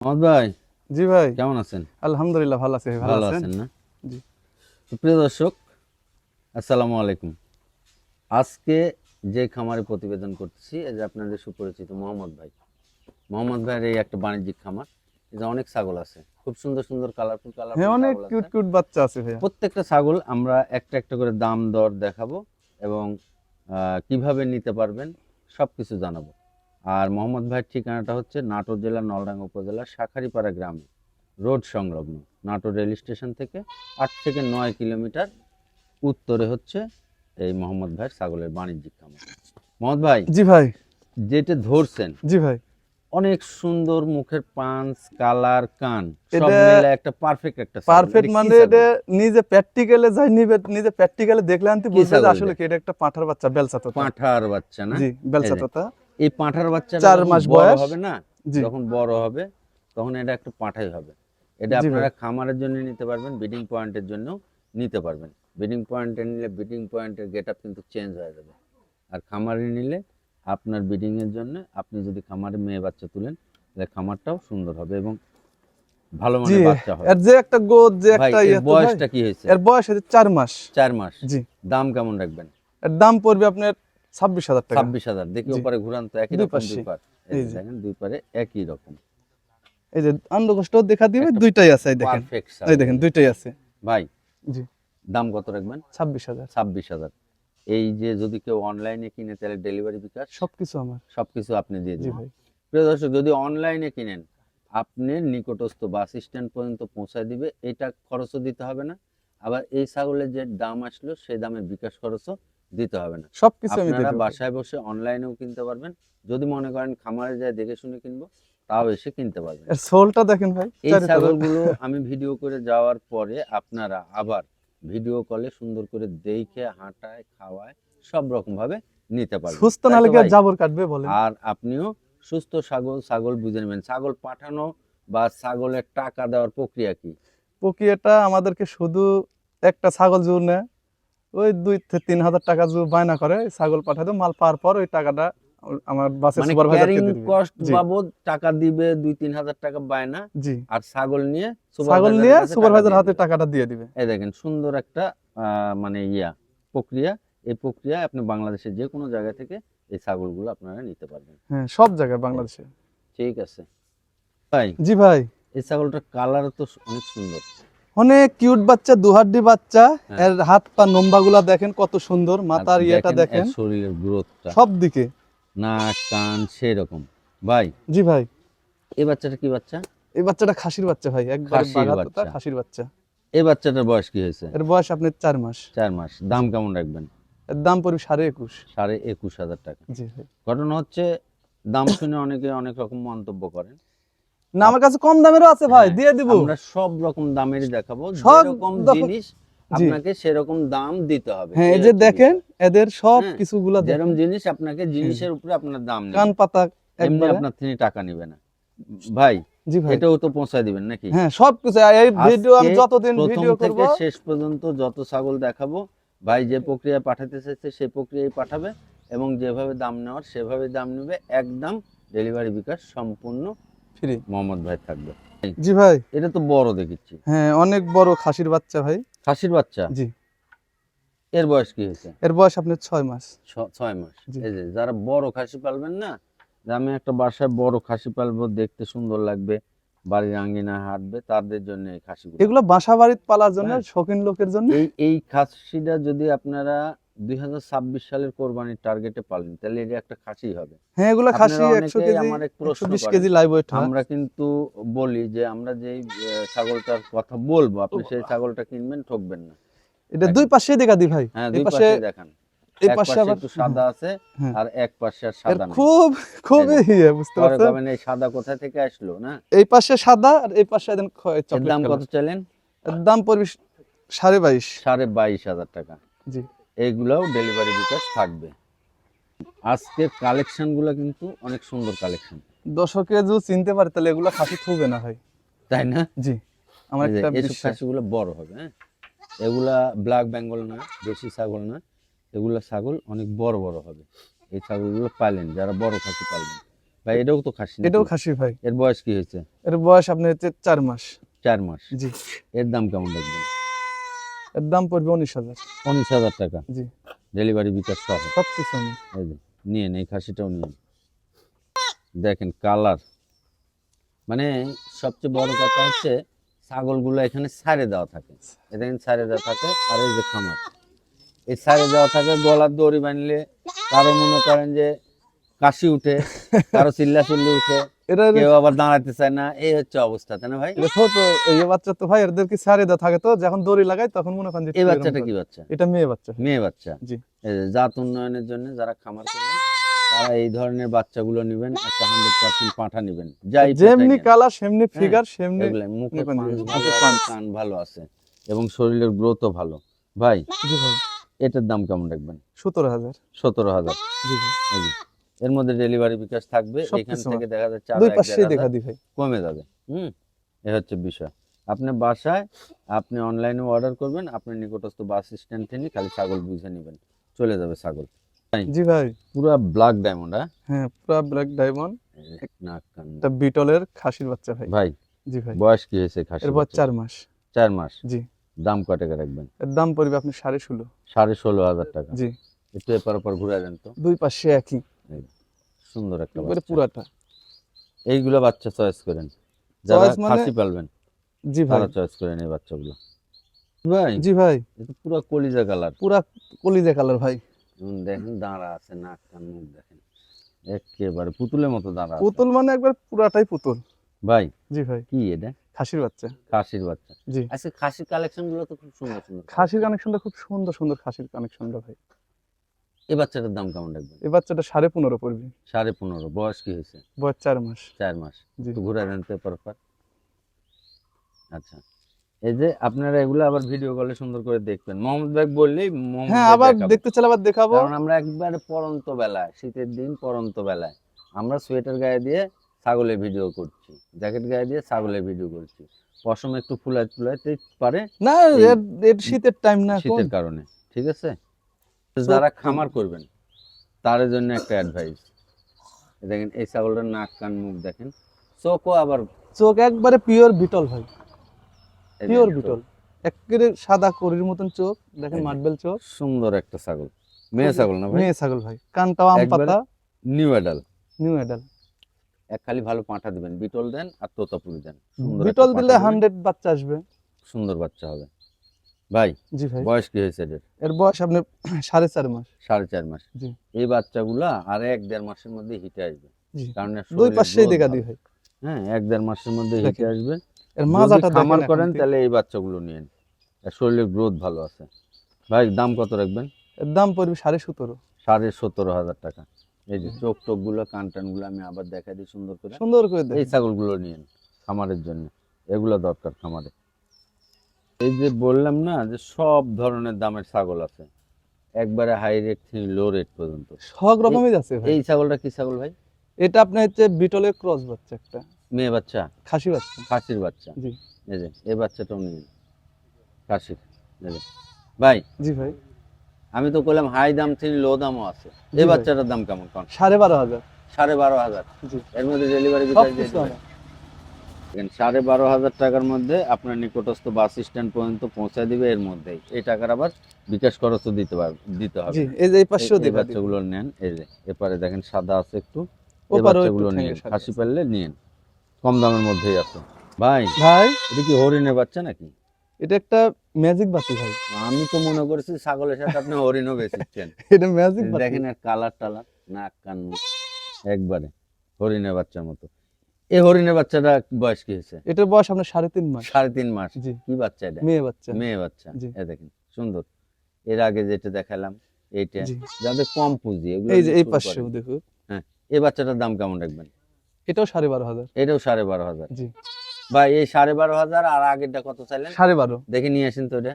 মোহাম্মদ ভাই জি ভাই। কেমন আছেন? আলহামদুলিল্লাহ ভালো আছি ভালো ভালো আছেন? আছেন না? জি। প্রিয় দর্শক আসসালামু আলাইকুম। আজকে যে খামারে প্রতিবেদন করতেছি এই যে আপনাদের সুপরিচিত মোহাম্মদ ভাই। মোহাম্মদ ভাইয়ের এই একটা বাণিজ্যিক খামার এই যে অনেক ছাগল আছে। খুব সুন্দর সুন্দর কালারফুল হ্যাঁ কালারফুল অনেক ছাগল কিউট কিউট বাচ্চা আছে প্রত্যেকটা ছাগল আমরা একটা একটা করে দাম দর দেখাবো এবং আহ, কীভাবে নিতে পারবেন সব কিছু জানাব। আর মোহাম্মদ ভাইয়ের ঠিকানাটা হচ্ছে নাটোর জেলার নলডাঙ্গা উপজেলার শাখারিপাড়া গ্রামে। রোড সংলগ্ন। নাটোর রেল স্টেশন থেকে আট থেকে নয় কিলোমিটার উত্তরে হচ্ছে এই মোহাম্মদ ভাইয়ের ছাগলের বাণিজ্যিক খামার। মোহাম্মদ ভাই জি ভাই। যেটা ধরছেন জি ভাই। অনেক সুন্দর মুখের পাঁচ কালার কান সব মিলে একটা পারফেক্ট একটা পারফেক্ট মানে? এটা নিজে প্র্যাকটিক্যালে যাই নিবে নিজে প্র্যাকটিক্যালে দেখলে আনতে বুঝবে আসলে এটা? কি এটা একটা পাঁঠার বাচ্চা বেলসা তোতা পাঁঠার বাচ্চা না? জি বেলসা তোতা এই পাঁঠার বাচ্চা চার মাস বয়স। হবে না যখন বড় হবে তখন এটা একটা পাঁঠাই হবে। এটা আপনারা খামারের জন্য নিতে পারবেন ব্রিডিং পয়েন্টের জন্য নিতে পারবেন। ব্রিডিং পয়েন্টে নিলে ব্রিডিং পয়েন্টের গেট আপ কিন্তু চেঞ্জ হয়ে যাবে। আর খামারে নিলে আপনার ব্রিডিং এর জন্য আপনি যদি খামারে মেয়ে বাচ্চা তুলেন তাহলে খামারটাও সুন্দর হবে এবং ভালো মানের বাচ্চা হবে। এর যে একটা গোদ যে একটা ইয়ে বয়সটা কি হয়েছে? এর বয়স হচ্ছে চার মাস। চার মাস। জি। দাম কেমন রাখবেন? এর দাম পড়বে আপনার ছাব্বিশ হাজার টাকা। ছাব্বিশ হাজার। দেখি ওপারে ঘুরান তো একই রকম দুই পার। দেখেন দুই পারে একই রকম। এই যে দেখা দিবে দুইটাই আছে দেখেন। এই দেখেন দুইটাই আছে। ভাই জি। দাম কত রাখবেন? ছাব্বিশ হাজার। ছাব্বিশ হাজার। এই যে যদি কেউ অনলাইনে কিনে তাহলে ডেলিভারি বিকাশ? সবকিছু আমার। সবকিছু আপনি দিয়ে দিবেন প্রিয় দর্শক যদি অনলাইনে কিনেন আপনি নিকটস্থ বাস স্ট্যান্ড পর্যন্ত পৌঁছায় দিবে এটা খরচও দিতে হবে না। আবার এই ছাগলের যে দাম আসলো সেই দামের বিকাশ খরচও দিতে হবে না। সবকিছু আপনারা বাসায় বসে অনলাইনেও কিনতে পারবেন। যদি মনে করেন খামারে যায় দেখে শুনে কিনবো তাও এসে কিনতে পারবেন। সোলটা দেখেন ভাই এই ছাগলগুলো আমি ভিডিও করে যাওয়ার পরে আপনারা আবার ভিডিও কলে সুন্দর করে দেখে হাঁটায় খাওয়ায় সব রকম ভাবে নিতে পারবেন। সুস্থ না লেগে জাবর কাটবে বলেন। আর আপনিও সুস্থ ছাগল ছাগল বুঝে নেবেন। ছাগল পাঠানো বা ছাগলের টাকা দেওয়ার প্রক্রিয়া কি? প্রক্রিয়াটা আমাদেরকে শুধু একটা ছাগল জোর নেয় ওই দুই তিন হাজার টাকা জোর বায়না করে ছাগল পাঠাতে মাল পাওয়ার পর ওই টাকাটা আমার বাসের মানে সুপারভাইজারকে দিবে। কস্ট বাবদ টাকা দিবে দুই তিন হাজার টাকা বায়না জি। আর ছাগল নিয়ে ছাগল নিয়ে সুপারভাইজার হাতে টাকাটা দিয়ে দিবে। এই দেখেন সুন্দর একটা আহ, মানে ইয়া প্রক্রিয়া। এই প্রক্রিয়ায় আপনি বাংলাদেশের যে কোনো জায়গা থেকে এই ছাগলগুলো আপনারা নিতে পারবেন। হ্যাঁ সব জায়গায় বাংলাদেশে। ঠিক আছে। ভাই জি ভাই। এই ছাগলটার কালার তো অনেক সুন্দর। অনেক কিউট বাচ্চা দুহাড্ডি বাচ্চা। হ্যাঁ। এর হাত পা নম্বাগুলা দেখেন কত সুন্দর মাথার ইয়েটা দেখেন। শরীরের গ্রোথটা সব দিকে নাক কান সেরকম। ভাই। জি ভাই। এই বাচ্চাটা কি বাচ্চা? এই বাচ্চাটা খাসির বাচ্চা ভাই একবার বাচ্চা। খাসির বাচ্চা। এই বাচ্চাটার বয়স কি হয়েছে? এর বয়স আপনার চার মাস। চার মাস। দাম কেমন রাখবেন? এর দাম পড়বে সাড়ে একুশ। সাড়ে একুশ হাজার টাকা। জি ভাই। ঘটনা হচ্ছে দাম শুনে অনেকে অনেক রকম মন্তব্য করেন। না আমার কাছে কম দামেরও আছে ভাই হ্যাঁ, দিয়ে দিব। আমরা সব রকম দামেরই দেখাবো যেরকম রকম- জিনিস আপনাকে সেরকম দাম দিতে হবে হ্যাঁ এই যে দেখেন এদের সব হ্যাঁ, কিছুগুলা। যেরকম জিনিস আপনাকে জিনিসের উপরে আপনার দাম নেই কান পাতা এমনি আপনার তিনি টাকা নিবে না। ভাই জি ভাই। এটাও তো পৌঁছায় দিবেন নাকি? হ্যাঁ সব কিছু এই ভিডিও আমি যতদিন ভিডিও করব থেকে শেষ পর্যন্ত যত ছাগল দেখাবো ভাই যে প্রক্রিয়া পাঠাতে চাইছে সেই প্রক্রিয়ায় পাঠাবে এবং যেভাবে দাম নেওয়ার সেভাবে দাম নেবে। একদম ডেলিভারি বিকাশ সম্পূর্ণ ফ্রি? মোহাম্মদ ভাই থাকবে। জি ভাই। এটা তো বড় হ্যাঁ অনেক বড় খাসির বাচ্চা ভাই। খাসির বাচ্চা? জি। এর বয়স কি হয়েছে? এর বয়স আপনার ছয় মাস। ছয় মাস। এই যে যারা বড় খাসি পালবেন না যে আমি একটা বাসায় বড় খাসি পালবো দেখতে সুন্দর লাগবে বাড়ির আঙ্গিনা হাঁটবে তাদের জন্য এই খাসি এগুলো বাসা বাড়িতে পালার জন্য হ্যাঁ। শৌখিন লোকের জন্য? এই এই খাসিটা যদি আপনারা দুই হাজার ছাব্বিশ সালের কোরবানির টার্গেটে পালেন। তাহলে এটা একটা খাসি হবে। হ্যাঁ এগুলো খাসি একশো কেজি আমার এক প্রশ্ন একশো বিশ করেন। কেজি লাইভ ওয়েট আমরা কিন্তু বলি যে আমরা যেই ছাগলটার কথা বলব আপনি সেই ছাগলটা কিনবেন ঠকবেন না। এটা দুই পাশে দেখা দি ভাই। হ্যাঁ দুই পাশে পাশে দেখান। এই পাশে পাশে একটু সাদা আছে হ্যাঁ। আর এক পাশে আর সাদা খুব খুবই ইয়ে বুঝতে পারছেন? এই সাদা কোথা থেকে আসলো না? এই পাশে সাদা আর এই পাশে দাম কত চাইলেন? দাম পড়বে সাড়ে বাইশ। সাড়ে বাইশ হাজার টাকা। জি। এইগুলাও ডেলিভারি বিকাশ থাকবে। আজকের কালেকশনগুলো কিন্তু অনেক সুন্দর কালেকশন দর্শকে যদি চিনতে পারে তাহলে এগুলো খাসি থুবে না ভাই। তাই না? জি আমার একটা এইসব খাসিগুলো বড় হবে হ্যাঁ? এগুলা ব্ল্যাক বেঙ্গল না দেশি ছাগল না এগুলা ছাগল অনেক বড় বড় হবে। এই ছাগলগুলো পালেন যারা বড় খাসি পালবেন। ভাই এটাও তো খাসি এটাও খাসি ভাই। এর বয়স কি হয়েছে? এর বয়স আপনার হচ্ছে চার মাস। চার মাস। জি। এর দাম কেমন রাখবেন? এর দাম পড়বে উনিশ হাজার। উনিশ হাজার টাকা। জি। ডেলিভারি বিকাশ সহ। সব কিছু আমি এই যে খাসিটাও নিয়েন দেখেন কালার। মানে সবচেয়ে বড় কথা হচ্ছে ছাগলগুলো এখানে সারে দেওয়া থাকে। এ দেখেন সারে দেওয়া থাকে আর এই যে খামার। এই সারে দেওয়া থাকে গলার দড়ি বানলে কারও মনে করেন যে কাশি উঠে কারও চিল্লা চিল্লি উঠে কেউ আবার দাঁড়াতে চায় না এই হচ্ছে অবস্থা তাই না ভাই? ছোট এই বাচ্চা তো ভাই এদের কি সারে দেওয়া থাকে তো যখন দড়ি লাগাই তখন মনে করেন এই বাচ্চাটা কি বাচ্চা? এটা মেয়ে বাচ্চা। মেয়ে বাচ্চা। জি। জাত উন্নয়নের জন্য যারা খামার করবেন তারা এই ধরনের বাচ্চাগুলো নেবেন একটা হান্ড্রেড পার্সেন্ট পাঁঠা নেবেন। যাই যেমনি কালার সেমনি ফিগার সেমনি মুখে মুখে ভালো আছে, কান ভালো আছে এবং শরীরের গ্রোথও ভালো। ভাই এটার দাম কেমন রাখবেন? সতেরো হাজার। সতেরো হাজার। জি ভাই। এর মধ্যে ডেলিভারি বিকাশ থাকবে এখান থেকে দেখা যাচ্ছে দুই দেড় দেখা দি ভাই। কমে যাবে। হুম এ হচ্ছে বিষয়। আপনি বাসায় আপনি অনলাইনে অর্ডার করবেন আপনি নিকটস্থ বাস স্ট্যান্ড থেকে খালি ছাগল বুঝে নেবেন। চলে যাবে ছাগল। জি ভাই। পুরো ব্ল্যাক ডায়মন্ড হ্যাঁ? পুরো ব্ল্যাক ডায়মন্ড এটা বিটলের খাসির বাচ্চা ভাই। ভাই জি ভাই। বয়স কি হয়েছে খাসি এর বয়স চার মাস। চার মাস? জি। দাম কয় টাকা রাখবেন? এর দাম পড়বে আপনি সাড়ে ষোলো। সাড়ে ষোলো হাজার টাকা। জি। একটু এপার ওপর ঘুরে দেন তো। দুই পাশে একই। সুন্দর একটা একবারে। পুরাটা। এইগুলো বাচ্চা চয়েস করেন। যারা মানে- খাসি পালবেন জি ভাই। চয়েস করেন এই বাচ্চাগুলো। ভাই জি ভাই। এটা পুরো কলিজা কালার পুরা কলিজা কালার ভাই। দেখেন দাঁড়া আছে নাক কান মুখ দেখেন। একেবারে পুতুলের মতো দাঁড়া পুতুল মানে একবার পুরাটাই পুতুল। ভাই জি ভাই। কি এটা? খাসির বাচ্চা। খাসির বাচ্চা। জি। আচ্ছা খাসির কালেকশনগুলো তো খুব সুন্দর সুন্দর। খাসির কানেকশনটা খুব সুন্দর সুন্দর খাসির কানেকশনটা ভাই। এই বাচ্চাটার দাম কেমন রাখবেন? এই বাচ্চাটা সাড়ে পনেরো পড়বে। সাড়ে পনেরো বয়স কি হয়েছে? বয়স চার মাস। চার মাস। ঘুরে দেন তো এপার আচ্ছা। এই যে আপনারা এগুলো আবার ভিডিও কলে সুন্দর করে দেখবেন। মোহাম্মদ ভাই বললেই হ্যাঁ আবার দেখতে আবার দেখাবো। কারণ আমরা একবারে পরন্ত বেলায় শীতের দিন পরন্ত বেলায় আমরা সোয়েটার গায়ে দিয়ে ছাগলের ভিডিও করছি জ্যাকেট গায়ে দিয়ে ছাগলের ভিডিও করছি। পশম একটু ফুলায় ফুলাইতে পারে? না শীতের টাইম না শীতের কারণে ঠিক আছে? যারা খামার করবেন তার জন্য একটা অ্যাডভাইস দেখেন এই ছাগলটার নাক কান মুখ দেখেন। চোখও আবার চোখ একবারে পিওর বিটল ভাই। পিওর বিটল। একেবারে সাদা করির মতন চোখ দেখেন মার্বেল চোখ। সুন্দর একটা ছাগল। মেয়ে ছাগল না ভাই? মেয়ে ছাগল ভাই। কানটাও আম পাতা। নিউ অ্যাডাল নিউ অ্যাডাল এক খালি ভালো পাঁঠা দিবেন বিটল দেন আর তোতাপুরি দেন। বিটল দিলে হান্ড্রেড বাচ্চা আসবে। সুন্দর বাচ্চা হবে। ভাই জি ভাই। বয়স কি হয়েছে এদের? এর বয়স আপনার সাড়ে চার মাস। সাড়ে চার মাস। জি। এই বাচ্চাগুলা আর এক দেড় মাসের মধ্যে হিটে আসবে। কারণ দুই পাশেই দেখা দিই ভাই। হ্যাঁ এক দেড় মাসের মধ্যে হিটে আসবে। এর মাজাটা খামার করেন তাহলে এই বাচ্চাগুলো নিয়েন এর শরীরের গ্রোথ ভালো আছে। ভাই দাম কত রাখবেন? এর দাম পড়বে সাড়ে সতেরো। সাড়ে সতেরো হাজার টাকা। এই যে চোখ টোকগুলো কান টানগুলো আমি আবার দেখা দিই সুন্দর করে। সুন্দর করে এই ছাগলগুলো নিয়েন খামারের জন্য। এগুলো দরকার খামারে। এই যে বললাম না যে সব ধরনের দামের ছাগল আছে। একবারে হাই রেট থেকে লো রেট পর্যন্ত। সব রকমই আছে ভাই। এই ছাগলটা কি ছাগল ভাই? এটা আপনার হচ্ছে বিটলের ক্রস বাচ্চা একটা। মেয়ে বাচ্চা? খাসি বাচ্চা। খাসির বাচ্চা? জি। এই যে এই বাচ্চাটাও নিন। খাসির। ভাই জি ভাই। আমি তো বললাম হাই দাম থেকে লো দামও আছে। এই বাচ্চাটার দাম কেমন? সাড়ে বারো হাজার। সাড়ে বারো হাজার। জি। এর মধ্যে ডেলিভারি সব বিকাশ দিয়ে কিছু দিবেন। আমার। দেখেন, সাড়ে বারো হাজার টাকার মধ্যে আপনার নিকটস্থ বাস স্ট্যান্ড পর্যন্ত পৌঁছে দিবে এর মধ্যেই। এই টাকার আবার বিকাশ খরচও দিতে পারবে দিতে হবে। এই যে এই দেখা বাচ্চাগুলো নেন এই যে এপারে দেখেন সাদা আছে একটু এই বাচ্চাগুলো নিন খাসি। পারলে নিন কম দামের মধ্যেই আছে। ভাই ভাই? এটা কি হরিণের বাচ্চা নাকি? এটা একটা ম্যাজিক বাতি ভাই। আমি তো মনে করেছি ছাগলের সাথে আপনি হরিণও বেচেছেন এটা ম্যাজিক দেখেন এর কালার টালার নাক কান একবারে হরিণের বাচ্চার মতো। এই হরিণের বাচ্চাটা বয়স কি হয়েছে? এটার বয়স আপনার সাড়ে তিন মাস। সাড়ে তিন মাস। জি। কি বাচ্চা এটা? মেয়ে বাচ্চা। মেয়ে বাচ্চা। এ দেখেন সুন্দর। এর আগে যেটা দেখালাম এইটা। যাদের কম পুঁজি এগুলো এই যে এই পাশেও করেন। দেখুন। এই বাচ্চাটার দাম কেমন রাখবেন এটাও সাড়ে বারো হাজার। এটাও সাড়ে বারো হাজার। জি। ভাই এই সাড়ে বারো হাজার আর আগেরটা কত চাইলেন? সাড়ে বারো। দেখে নিয়ে আসেন তো এটা।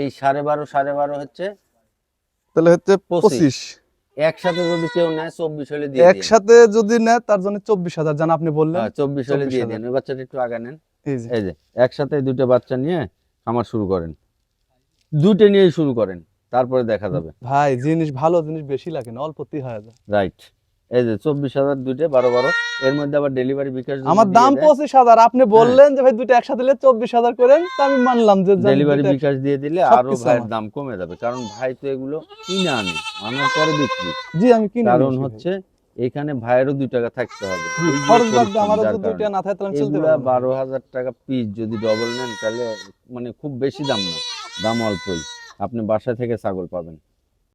এই সাড়ে বারো সাড়ে বারো হচ্ছে তাহলে হচ্ছে পঁচিশ। একসাথে যদি কেউ নেয় চব্বিশ হলে দিয়ে একসাথে যদি নেয় তার জন্য চব্বিশ হাজার জান আপনি বললেন। হ্যাঁ চব্বিশ হলে দিয়ে 24,000 দিন ওই বাচ্চাটা একটু আগে নেন। এই যে। একসাথে দুটো বাচ্চা নিয়ে খামার শুরু করেন। দুটো নিয়েই শুরু করেন তারপরে দেখা যাবে। ভাই জিনিস ভালো জিনিস বেশি লাগে না অল্পতেই হয়ে যায় রাইট। এই যে চব্বিশ হাজার দুইটা বারো বারো। এর মধ্যে আবার ডেলিভারি বিকাশ আমার দাম পঁচিশ হাজার। আপনি বললেন যে ভাই দুটো একসাথে নিলে চব্বিশ হাজার করেন। তা আমি মানলাম যে ডেলিভারি বিকাশ দিয়ে দিলে আরও ভাইয়ের দাম কমে যাবে। কারণ ভাই তো এগুলো কিনে আনে আনার পরে বিক্রি। জি আমি কিনে কারণ হচ্ছে এখানে ভাইয়েরও দুই টাকা থাকতে হবে। দুইটা। বারো হাজার টাকা পিস যদি ডবল নেন তাহলে মানে খুব বেশি দাম না দাম অল্পই। আপনি বাসা থেকে ছাগল পাবেন।